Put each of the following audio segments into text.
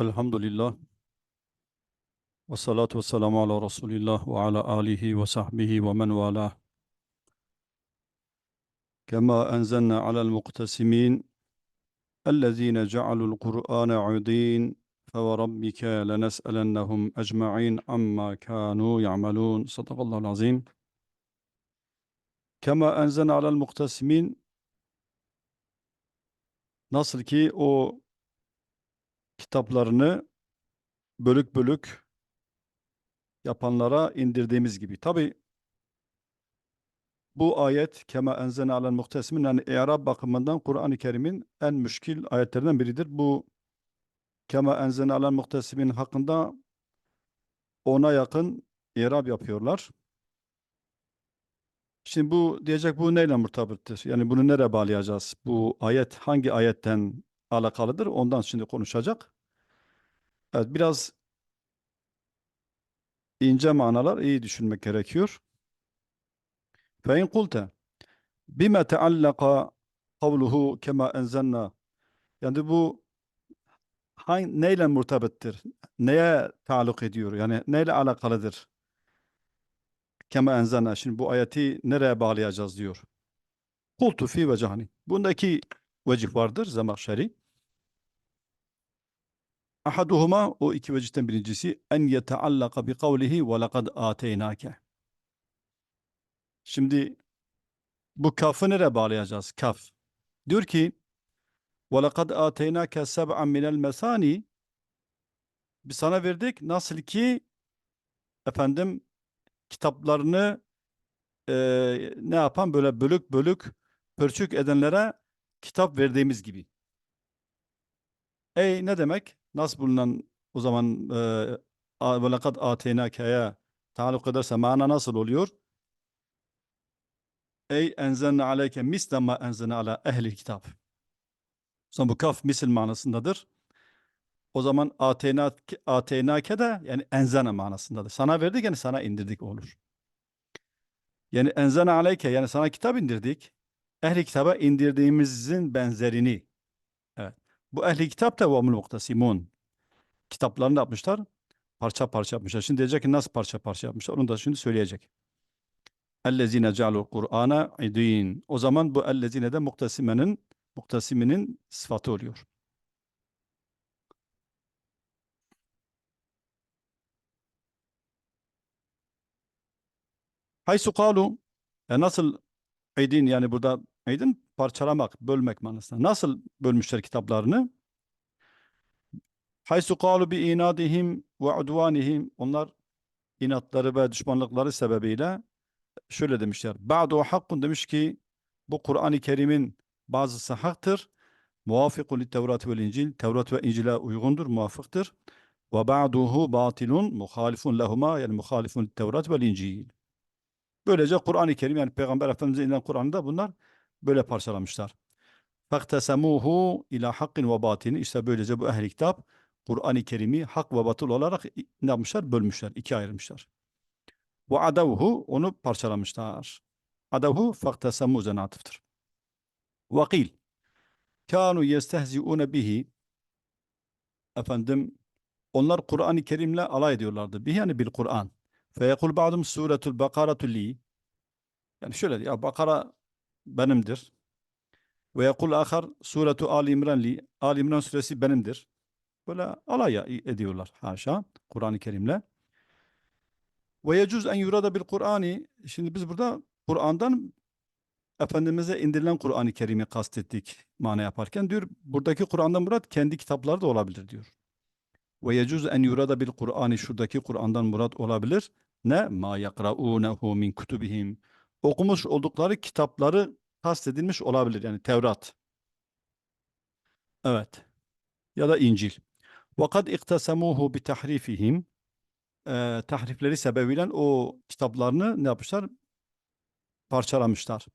الحمد لله والصلاة والسلام على رسول الله وعلى آله وصحبه ومن والاه. كما أنزلنا على المقتسمين الذين جعلوا القرآن عدين فوربك لنسألنهم أجمعين عما كانوا يعملون. صدق الله العظيم. كما أنزلنا على المقتسمين Nasıl كي أو kitaplarını bölük bölük yapanlara indirdiğimiz gibi. Tabi bu ayet kema enzene alel muhtesimin yani i'rab bakımından Kur'an-ı Kerim'in en müşkil ayetlerinden biridir. Bu kema enzene alel muhtesimin hakkında ona yakın i'rab yapıyorlar. Şimdi bu diyecek bu neyle murtabıttır? Yani bunu nereye bağlayacağız? Bu ayet hangi ayetten alakalıdır. Ondan şimdi konuşacak. Evet, biraz ince manalar iyi düşünmek gerekiyor. Fe in kulte bime teallaka kavluhu kema enzenna yani bu hangi, neyle murtabettir? Neye taluk ediyor? Yani neyle alakalıdır? Kema enzenna. Şimdi bu ayeti nereye bağlayacağız diyor. Kultu fi vecihani. Bundaki vecih vardır Zemahşeri. Ahaduhuma o iki vecihten birincisi en yeteallaka bi kavlihi ve lekad ateynake. Şimdi bu kafı nereye bağlayacağız? Kaf. Diyor ki ve lekad ateynake seb'an minel mesani biz sana verdik nasıl ki efendim kitaplarını e, ne yapan böyle bölük bölük pörçük edenlere kitap verdiğimiz gibi. Ey ne demek? Nasıl bulunan o zaman ve lekad ateynâke'ye taluk ederse mana nasıl oluyor? Ey enzenne aleyke misle ma enzenne ala ehli kitap. O bu kaf misil manasındadır. O zaman ateynâke, ateynâke de yani enzene manasındadır. Sana verdik yani sana indirdik olur. Yani enzene aleyke yani sana kitap indirdik. Ehli kitaba indirdiğimizin benzerini. Bu ehli kitap da vamul muktasimun. Kitaplarını yapmışlar. Parça parça yapmışlar. Şimdi diyecek ki nasıl parça parça yapmışlar? Onu da şimdi söyleyecek. Ellezine cealul Kur'ana idin. O zaman bu ellezine de muktasimenin muktasiminin sıfatı oluyor. Haysu kalu e nasıl idin yani burada idin parçalamak, bölmek manasında. Nasıl bölmüşler kitaplarını? Haysu kalu bi inadihim ve udvanihim onlar inatları ve düşmanlıkları sebebiyle şöyle demişler. Ba'du hakkun demiş ki bu Kur'an-ı Kerim'in bazısı haktır. Muvafikun li Tevrat ve İncil. Tevrat ve İncil'e uygundur, muvafıktır. Ve ba'duhu batilun muhalifun lehuma yani muhalifun li Tevrat ve İncil. Böylece Kur'an-ı Kerim yani Peygamber Efendimiz'e inilen Kur'an'da bunlar böyle parçalamışlar. Faktesemuhu ila hakkin ve batini. İşte böylece bu ehli kitap Kur'an-ı Kerim'i hak ve batıl olarak ne yapmışlar? Bölmüşler, ikiye ayırmışlar. Ve adavhu onu parçalamışlar. Adavhu faktesemu üzerine atıftır. Vakil. Kanu yestehzi'une bihi. Efendim onlar Kur'an-ı Kerim'le alay ediyorlardı. Bihi yani bil Kur'an. Feyekul ba'dum suretul bakaratu li. Yani şöyle ya Bakara benimdir. Ve yekul ahar suretu Ali İmran li. Ali İmran suresi benimdir. Böyle alay ediyorlar haşa Kur'an-ı Kerim'le. Ve yecuz en yurada bil Kur'ani. Şimdi biz burada Kur'an'dan Efendimiz'e indirilen Kur'an-ı Kerim'i kastettik mana yaparken diyor buradaki Kur'an'dan murat kendi kitapları da olabilir diyor. Ve yecuz en yurada bil Kur'ani şuradaki Kur'an'dan murat olabilir. Ne? Ma yakraunehu min kutubihim Okumuş oldukları kitapları kastedilmiş olabilir. Yani Tevrat. Evet. Ya da İncil. وَقَدْ اِقْتَسَمُوهُ بِتَحْرِفِهِمْ e, tahrifleri sebebiyle o kitaplarını ne yapmışlar? Parçalamışlar.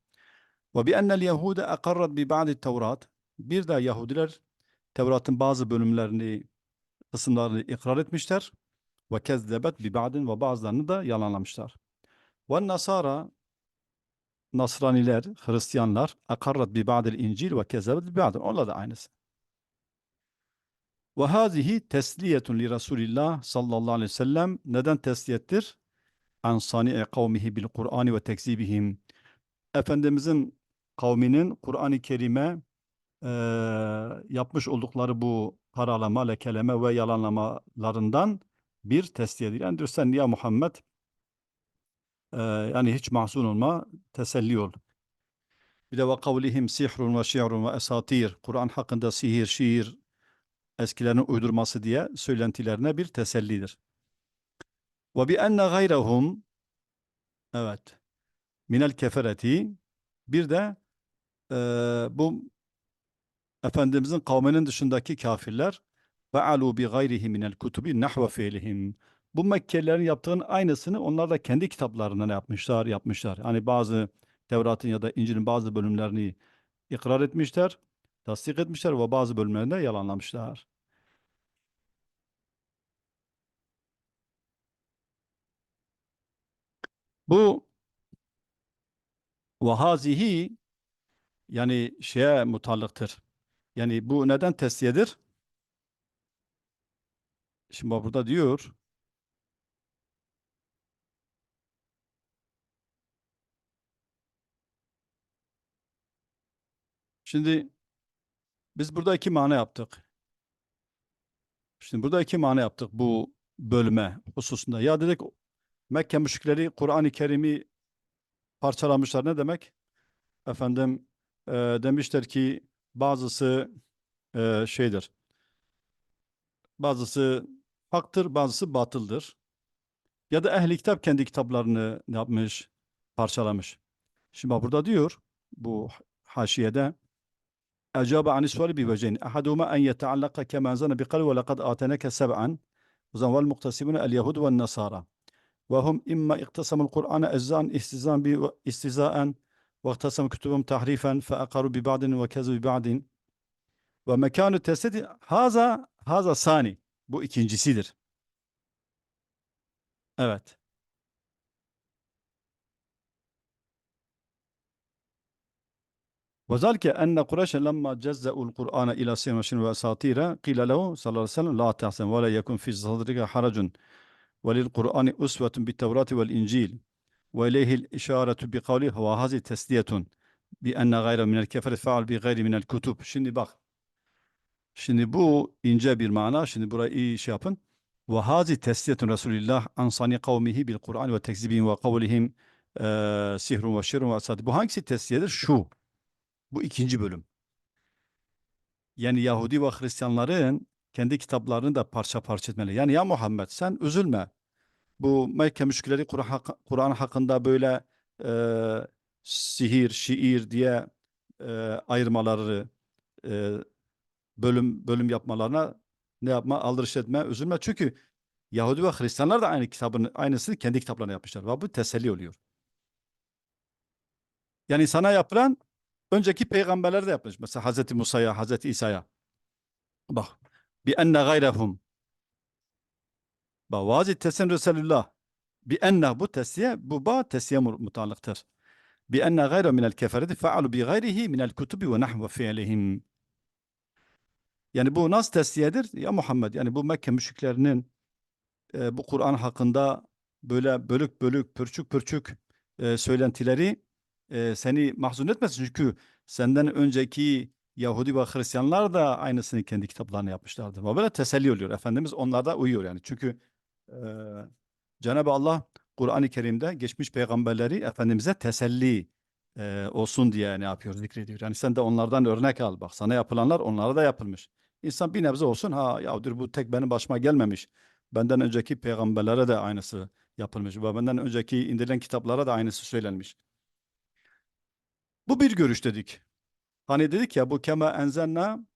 Ve bi ennel Yahude akarrat bi ba'di Tevrat. Bir de Yahudiler Tevrat'ın bazı bölümlerini, kısımlarını ikrar etmişler. Ve kezzebet bi ba'din ve bazılarını da yalanlamışlar. Ve Nasara Nasraniler, Hristiyanlar akarrat bi ba'dil İncil ve kezzebet bi ba'din. Onlar da aynısı. Ve hazihi tesliyetun li Resulillah sallallahu aleyhi ve sellem. Neden tesliyettir? An sani'i kavmihi bil Kur'an ve tekzibihim. Efendimizin kavminin Kur'an-ı Kerim'e eee, yapmış oldukları bu karalama, lekeleme ve yalanlamalarından bir tesliyedir. Yani diyor sen ya Muhammed yani hiç mahzun olma, teselli ol. Bir de ve kavlihim sihrun ve şi'run ve esatir. Kur'an hakkında sihir, şiir, eskilerin uydurması diye söylentilerine bir tesellidir. Ve bi enne gayrahum evet minel kefereti bir de eee, bu Efendimizin kavminin dışındaki kafirler fealu bi gayrihi minel kutubi nahve fiilihim. Bu Mekkelilerin yaptığının aynısını onlar da kendi kitaplarında ne yapmışlar? Yapmışlar. Hani bazı Tevrat'ın ya da İncil'in bazı bölümlerini ikrar etmişler, tasdik etmişler ve bazı bölümlerini de yalanlamışlar. Bu ve hazihi yani şeye mutallıktır. Yani bu neden tesliyedir? Şimdi burada diyor Şimdi biz burada iki mana yaptık. Şimdi burada iki mana yaptık bu bölüme hususunda. Ya dedik Mekke müşrikleri Kur'an-ı Kerim'i parçalamışlar. Ne demek? Efendim e, demişler ki bazısı e, şeydir. Bazısı haktır, bazısı batıldır. Ya da ehli kitap kendi kitaplarını ne yapmış? Parçalamış. Şimdi bak burada diyor bu haşiyede أجاب عن السؤال بوجهين أحدهما أن يتعلق كما أنزلنا بقول ولقد آتيناك سبعا والمقتسمون اليهود والنصارى وهم إما اقتسموا القرآن أجزاء استهزاء به- استهزاء واقتسموا كتبهم تحريفا فأقروا ببعض وكذبوا ببعض ومكان التسديد هذا هذا ثاني bu ikincisidir. Evet. وذلك أن قريش لما جزأوا القرآن إلى سين وأساطير قيل له صلى الله عليه وسلم لا تحزن ولا يكن في صدرك حرج وللقرآن أسوة بالتوراة والإنجيل وإليه الإشارة بقوله وهذه تسلية بأن غير من الكفر فعل بغير من الكتب Şimdi bak. Şimdi bu ince bir mana. Şimdi burayı iyi şey yapın. Ve hazi tesliyetun Resulillah ansani kavmihi bil Kur'an ve tekzibihim ve kavlihim eee, sihrun ve şirrun ve asad. Bu hangisi tesliyedir? Şu. Bu ikinci bölüm. Yani Yahudi ve Hristiyanların kendi kitaplarını da parça parça etmeli. Yani ya Muhammed sen üzülme. Bu Mekke hak- Kur'an hakkında böyle e, sihir, şiir diye e, ayırmaları, e, bölüm bölüm yapmalarına ne yapma, aldırış etme, üzülme. Çünkü Yahudi ve Hristiyanlar da aynı kitabın aynısını kendi kitaplarına yapmışlar. Ve bu teselli oluyor. Yani sana yapılan önceki peygamberler de yapmış. Mesela Hazreti Musa'ya, Hazreti İsa'ya. Bak. Bi enne gayrehum. Bak vazi tesin Resulullah. Bi enne bu tesliye, bu ba tesliye mu- mutallıktır. Bi enne gayre minel kefereti fealu bi gayrihi minel kutubi ve nahve fiilihim. Yani bu nasıl tesliyedir? Ya Muhammed yani bu Mekke müşriklerinin e, bu Kur'an hakkında böyle bölük bölük, pürçük pürçük e, söylentileri e, seni mahzun etmesin. Çünkü senden önceki Yahudi ve Hristiyanlar da aynısını kendi kitaplarına yapmışlardı. Ve böyle teselli oluyor. Efendimiz onlarda uyuyor yani. Çünkü e, Cenab-ı Allah Kur'an-ı Kerim'de geçmiş peygamberleri Efendimiz'e teselli e, olsun diye ne yapıyor? Zikrediyor. Yani sen de onlardan örnek al. Bak sana yapılanlar onlara da yapılmış. İnsan bir nebze olsun ha yavdur bu tek benim başıma gelmemiş. Benden önceki peygamberlere de aynısı yapılmış. Ve benden önceki indirilen kitaplara da aynısı söylenmiş. Bu bir görüş dedik. Hani dedik ya bu kema enzenna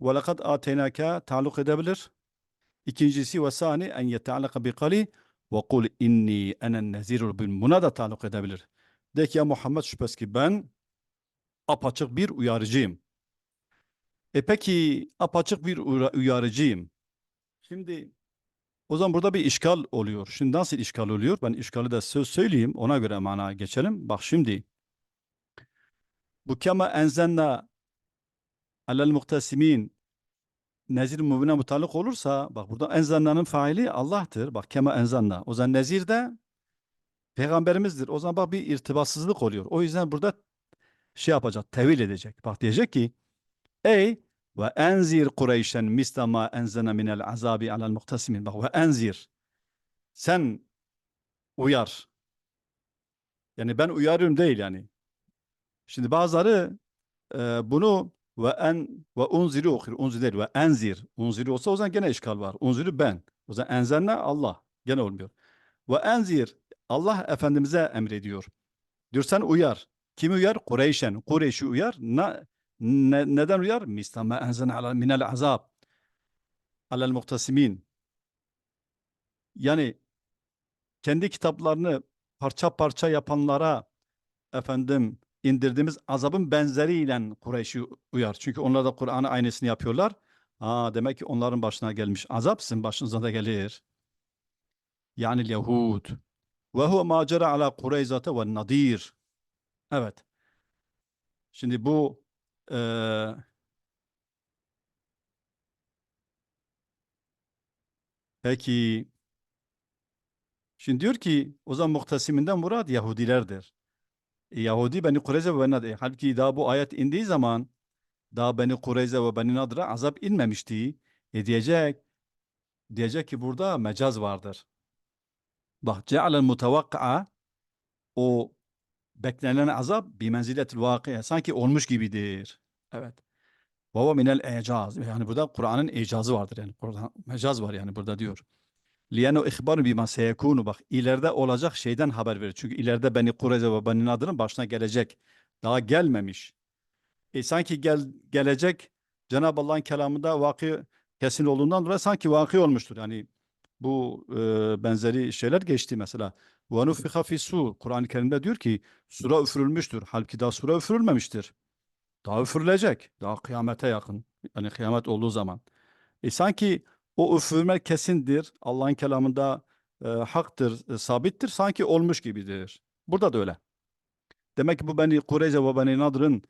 ve lekad ateynake taluk edebilir. İkincisi ve sani en yeteallaka bi kali ve kul inni enen nezirul bin buna da taluk edebilir. De ki ya Muhammed şüphesiz ki ben apaçık bir uyarıcıyım. E peki apaçık bir uyar- uyarıcıyım. Şimdi o zaman burada bir işgal oluyor. Şimdi nasıl işgal oluyor? Ben işgali de söz söyleyeyim. Ona göre mana geçelim. Bak şimdi. Bu kema enzenna alel muhtesimin nezir mubine mutallık olursa bak burada enzanna'nın faili Allah'tır. Bak kema enzanna. O zaman nezir de peygamberimizdir. O zaman bak bir irtibatsızlık oluyor. O yüzden burada şey yapacak, tevil edecek. Bak diyecek ki ey ve enzir Kureyşen misla ma enzene minel azabi alel muhtasimin. Bak ve enzir. Sen uyar. Yani ben uyarıyorum değil yani. Şimdi bazıları e, bunu ve en ve unziru okur. Unzir değil ve enzir. Unziru olsa o zaman gene işgal var. Unziru ben. O zaman enzenne Allah. Gene olmuyor. Ve enzir Allah Efendimiz'e emrediyor. Diyor sen uyar. Kimi uyar? Kureyşen. Kureyş'i uyar. Na, ne, neden uyar? Mislama enzene ala minel azab. Alel muhtasimin. Yani kendi kitaplarını parça parça yapanlara efendim indirdiğimiz azabın benzeriyle Kureyş'i uyar. Çünkü onlar da Kur'an'ı aynısını yapıyorlar. Aa, demek ki onların başına gelmiş azap sizin başınıza da gelir. Yani Yahud. Ve huve macera ala Kureyzate ve Nadir. Evet. Şimdi bu eee peki şimdi diyor ki o zaman muhtasiminden murad Yahudilerdir. E, Yahudi Beni Kureyze ve Beni Nadir. Halbuki daha bu ayet indiği zaman daha Beni Kureyze ve Beni Nadir'e azap inmemişti. E diyecek diyecek ki burada mecaz vardır. Bak cealen mutavakka'a o beklenen azap bir menziletil vakiye sanki olmuş gibidir. Evet. Vava minel icaz. Yani burada Kur'an'ın icazı vardır yani. Kur'an mecaz var yani burada diyor. Liyeno ihbaru bima seyekunu bak ileride olacak şeyden haber verir. Çünkü ileride Beni Kureyze ve Beni Nadir'in başına gelecek. Daha gelmemiş. E sanki gel, gelecek Cenab-ı Allah'ın kelamında vakı kesin olduğundan dolayı sanki vakı olmuştur. Yani bu e, benzeri şeyler geçti mesela. وَنُفِخَ فِي السُّورِ Kur'an-ı Kerim'de diyor ki sura üfürülmüştür. Halbuki daha sura üfürülmemiştir. Daha üfürülecek. Daha kıyamete yakın. Yani kıyamet olduğu zaman. E sanki o üfürme kesindir. Allah'ın kelamında e, haktır, e, sabittir. Sanki olmuş gibidir. Burada da öyle. Demek ki bu Beni Kureyze ve Beni Nadir'in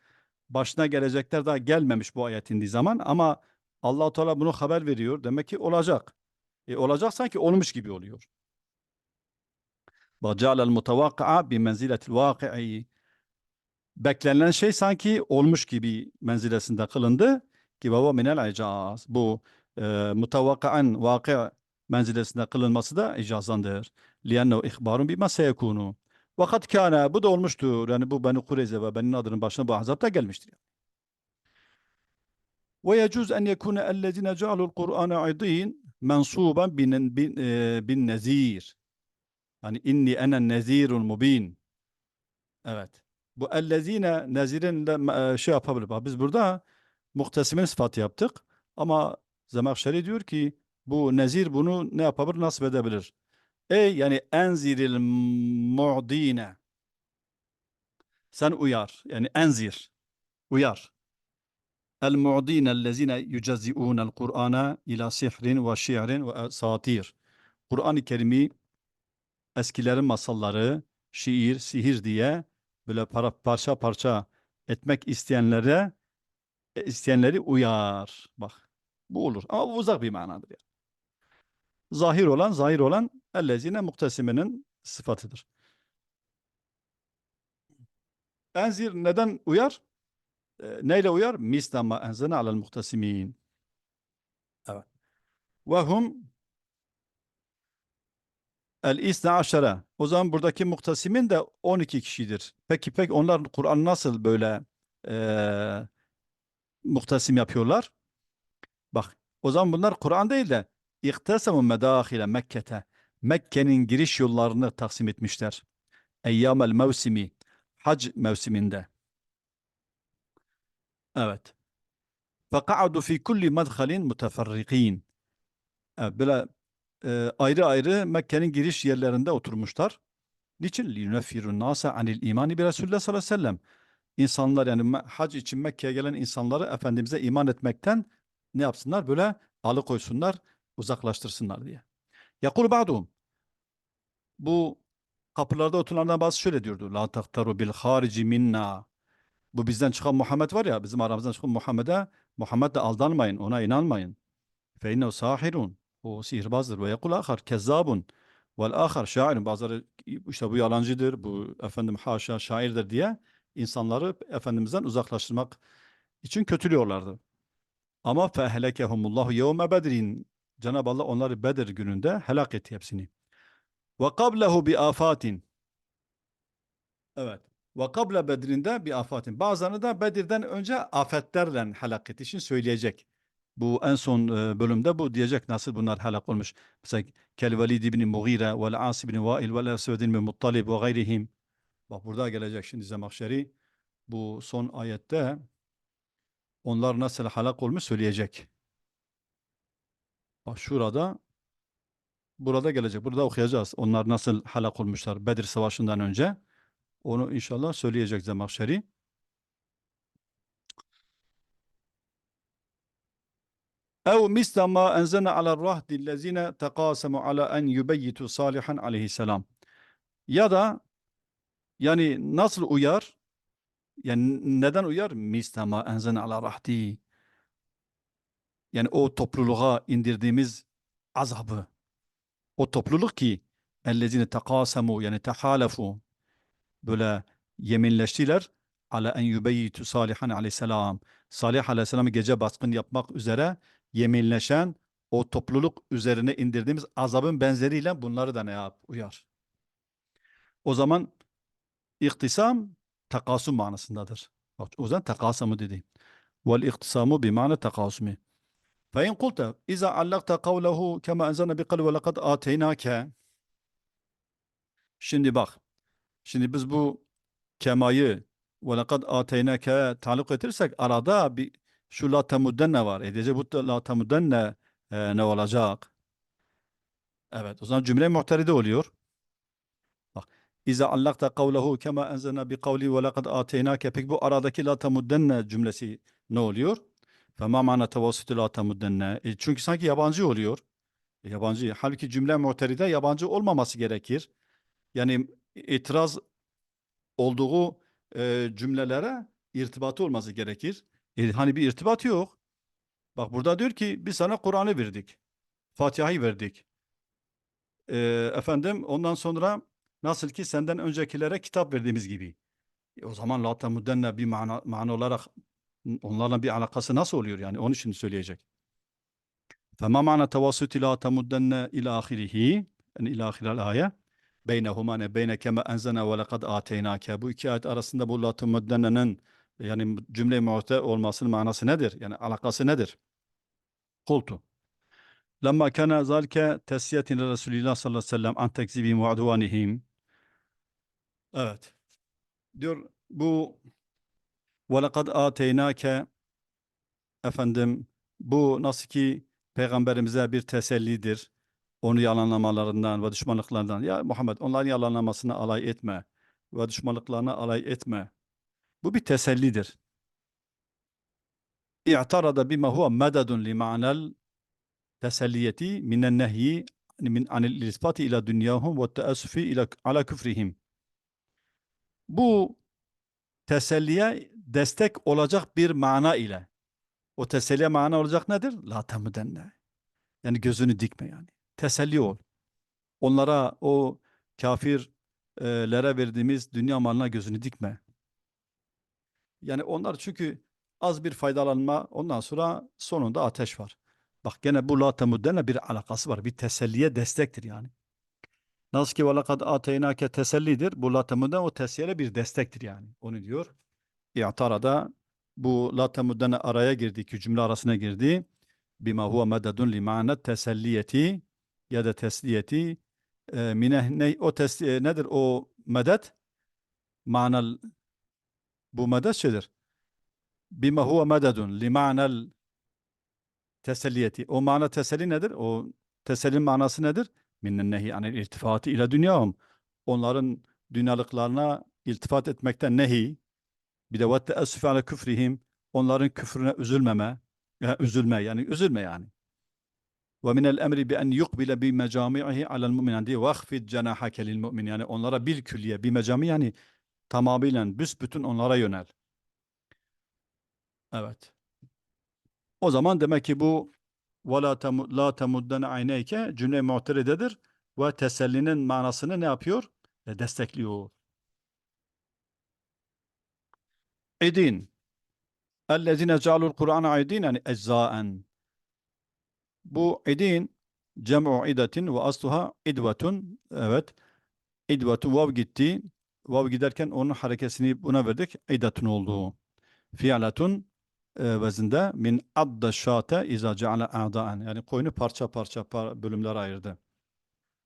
başına gelecekler daha gelmemiş bu ayet indiği zaman ama allah Teala bunu haber veriyor. Demek ki olacak. E, olacak sanki olmuş gibi oluyor. وَجَعَلَ الْمُتَوَقَّعَ بِمَنْزِلَةِ الْوَاقِعِ Beklenilen şey sanki olmuş gibi menzilesinde kılındı. Ki baba minel icaz. Bu e, mutavakkaan vakı menzilesinde kılınması da icazandır. لِيَنَّهُ اِخْبَارٌ بِمَا سَيَكُونُ Vakat kâne bu da olmuştur. Yani bu Beni Kureyze ve Beni Nadir'in başına bu azap da gelmiştir. ويجوز أن يكون الذين جعلوا القرآن عضين منصوبا bin, bin, e, bin nezir. Yani inni ene nezirun mubin. Evet. Bu ellezine nezirin de e, şey yapabilir. Bak Biz burada muhtesimin sıfatı yaptık. Ama Zemakşeri diyor ki bu nezir bunu ne yapabilir? Nasip edebilir. Ey yani enziril mu'dine. Sen uyar. Yani enzir. Uyar. El mu'dine ellezine yücezzi'ûnel Kur'ana ila sihrin ve şi'rin ve satir. Kur'an-ı Kerim'i eskilerin masalları, şiir, sihir diye böyle para, parça parça etmek isteyenlere e, isteyenleri uyar. Bak bu olur ama bu uzak bir manadır. Yani. Zahir olan, zahir olan ellezine muhtesiminin sıfatıdır. Enzir neden uyar? E, neyle uyar? Mislama enzene alel muhtesimin. Evet. Ve hum El isna aşara. O zaman buradaki muhtasimin de 12 kişidir. Peki pek onlar Kur'an nasıl böyle eee muhtasim yapıyorlar? Bak o zaman bunlar Kur'an değil de İhtasamu medahile Mekke'te. Mekke'nin giriş yollarını taksim etmişler. Eyyamel mevsimi. Hac mevsiminde. Evet. Feka'adu fi kulli medhalin muteferrikin. Evet, böyle e, ayrı ayrı Mekke'nin giriş yerlerinde oturmuşlar. Niçin? لِيُنَفِّرُ النَّاسَ عَنِ الْا۪يمَانِ بِرَسُولِّهِ sallallahu aleyhi ve sellem. İnsanlar yani me- hac için Mekke'ye gelen insanları Efendimiz'e iman etmekten ne yapsınlar? Böyle alıkoysunlar, uzaklaştırsınlar diye. Yakul ba'duhum. Bu kapılarda oturanlardan bazı şöyle diyordu. La taktaru bil harici minna. Bu bizden çıkan Muhammed var ya, bizim aramızdan çıkan Muhammed'e, Muhammed'e aldanmayın, ona inanmayın. Fe innehu sahirun. O sihirbazdır. Ve yakul ahar kezzabun. Vel ahar şairin. Bazıları işte bu yalancıdır, bu efendim haşa şairdir diye insanları Efendimiz'den uzaklaştırmak için kötülüyorlardı. Ama fehlekehumullahu yevme bedrin. Cenab-ı Allah onları Bedir gününde helak etti hepsini. Ve kablehu bi afatin. Evet. Ve kable bedrinde bi afatin. Bazılarını da Bedir'den önce afetlerle helak etti için söyleyecek. Bu en son e, bölümde bu diyecek nasıl bunlar helak olmuş. Mesela kel velid ibn Mughire vel As ibn Vail vel Esved ibn Muttalib ve gayrihim. Bak burada gelecek şimdi Zemahşeri. Bu son ayette onlar nasıl helak olmuş söyleyecek. Bak şurada burada gelecek. Burada okuyacağız. Onlar nasıl helak olmuşlar Bedir Savaşı'ndan önce. Onu inşallah söyleyecek Zemahşeri. Ev misla ma enzene ala rahdi lezine tekasemu ala en yubeyyitu salihan aleyhisselam. Ya da yani nasıl uyar? Yani neden uyar? Misla ma enzene ala rahdi. Yani o topluluğa indirdiğimiz azabı. O topluluk ki ellezine tekasemu yani tehalefu böyle yeminleştiler ala en yubeyyitu salihan aleyhisselam. Salih aleyhisselamı gece baskın yapmak üzere yeminleşen o topluluk üzerine indirdiğimiz azabın benzeriyle bunları da ne yap? Uyar. O zaman iktisam takasum manasındadır. Bak, o zaman takasamı dedi. Vel iktisamu bi mana takasumi. Fe in kulta iza allakta kavlehu kema enzana bi kal ve lekad ateynake Şimdi bak. Şimdi biz bu kemayı ve lekad ateynake taluk etirsek arada bir şu la temuddenne var. Edece bu la temuddenne e, ne olacak? Evet. O zaman cümle muhteride oluyor. İza allakta kavlehu kema enzena bi kavli ve lekad ateynake. Peki bu aradaki la temuddenne cümlesi ne oluyor? Fema mana tevasütü la temuddenne. Çünkü sanki yabancı oluyor. E, yabancı. Halbuki cümle muhteride yabancı olmaması gerekir. Yani itiraz olduğu e, cümlelere irtibatı olması gerekir. E, hani bir irtibat yok. Bak burada diyor ki biz sana Kur'an'ı verdik. Fatiha'yı verdik. E, efendim ondan sonra nasıl ki senden öncekilere kitap verdiğimiz gibi. E, o zaman la temuddenne bir mana, mana olarak onlarla bir alakası nasıl oluyor yani? Onun için söyleyecek. فما معنى توسط لا تمدن إلى آخره yani إلى آخر الآية beynehuma ne beyne keme enzene ve lekad ateynake. Bu iki ayet arasında bu la temuddenne'nin yani cümle-i muhte olmasının manası nedir? Yani alakası nedir? Kultu. Lemma kana zalike tesyiyetin Resulillah sallallahu aleyhi ve sellem an tekzibihim ve advanihim. Evet. Diyor bu lekad ateynake efendim bu nasıl ki peygamberimize bir tesellidir onu yalanlamalarından ve düşmanlıklarından. Ya Muhammed onların yalanlamasına alay etme ve düşmanlıklarına alay etme. Bu bir tesellidir. İ'tarada bima huve mededun li ma'nel teselliyeti minen nehyi min anil ispati ila dünyahum ve teessüfi ila ala küfrihim. Bu teselliye destek olacak bir mana ile. O teselliye mana olacak nedir? La temudenne. Yani gözünü dikme yani teselli ol. Onlara o kafirlere verdiğimiz dünya malına gözünü dikme. Yani onlar çünkü az bir faydalanma ondan sonra sonunda ateş var. Bak gene bu la temuddenle bir alakası var. Bir teselliye destektir yani. Nasıl ki velakad ateynake tesellidir. Bu la temudden o teselliye bir destektir yani. Onu diyor. İ'tarada bu la temuddenle araya girdi. iki cümle arasına girdi. Bima huve mededun li ma'net teselliyeti ya da tesliyeti e, mine ne, o tesli, e, nedir o medet? Manal bu medet şeydir. Bima huve mededun li ma'nel teselliyeti. O mana teselli nedir? O tesellinin manası nedir? Minnen nehi anil iltifati ile dünyahum. Onların dünyalıklarına iltifat etmekten nehi. Bir de ve teessüfe ala küfrihim. Onların küfrüne üzülmeme. Ya, üzülme yani üzülme yani. Ve minel emri bi en yukbile bi mecami'ihi alel mu'min diye vahfid cenahake lil mu'min yani onlara bil külliye bir mecami yani tamamıyla büsbütün onlara yönel. Evet. O zaman demek ki bu ve la temu- la temuddene ayneyke cümle mu'teridedir ve tesellinin manasını ne yapıyor? E, destekliyor. İdin. Ellezine cealul Kur'an'a yani eczaen. Bu idin cem'u idatin ve asluha idvetun. Evet. İdvetun vav gitti. Vav giderken onun harekesini buna verdik. İdatun oldu. Fi'latun e, vezinde min adda şate iza ceale a'daen. Yani koyunu parça parça par bölümlere ayırdı.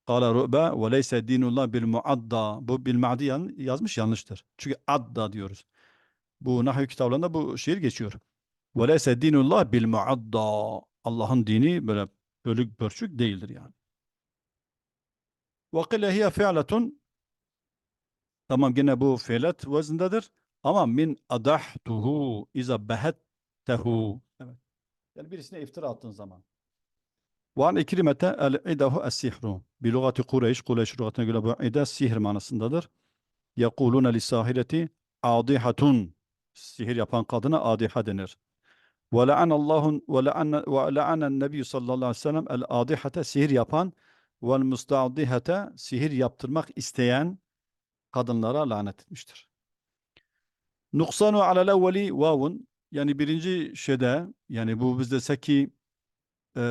Kala ru'be ve leyse dinullah bil muadda. Bu bil ma'di yazmış yanlıştır. Çünkü adda diyoruz. Bu nahiv kitaplarında bu şiir geçiyor. Ve leyse dinullah bil muadda. Allah'ın dini böyle bölük pörçük değildir yani. Ve kile hiye fi'letun Tamam gene bu fiilet vezindedir. Ama min adahtuhu iza behettehu. Evet. Yani birisine iftira attığın zaman. Ve an ikrimete el-idahu es-sihru. Bi lugati Kureyş, Kureyş lügatine göre bu ida sihir manasındadır. Yekulune li sahileti adihatun. Sihir yapan kadına adiha denir. Ve la'anallahu ve la'anna ve la'anen nebi sallallahu aleyhi ve sellem el adihate sihir yapan vel musta'dihate sihir yaptırmak isteyen kadınlara lanet etmiştir. Nuksanu alel evveli vavun yani birinci şeyde yani bu biz desek ki e,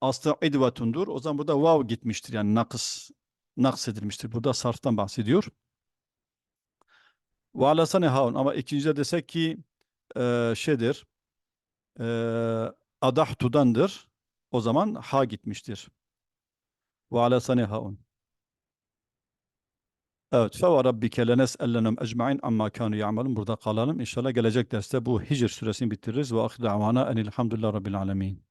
aslı idvetundur. O zaman burada vav gitmiştir yani nakıs naks edilmiştir. Burada sarftan bahsediyor. Ve alasane haun ama ikincide desek ki e, şeydir e, adahtudandır. O zaman ha gitmiştir. Ve alasane haun. Evet. Fe ve rabbike lenes'ellenhum ecmaîn amma kânû ya'malûn. Burada kalalım. İnşallah gelecek derste bu Hicr suresini bitiririz. Ve ahir davana enilhamdülillah rabbil alemin.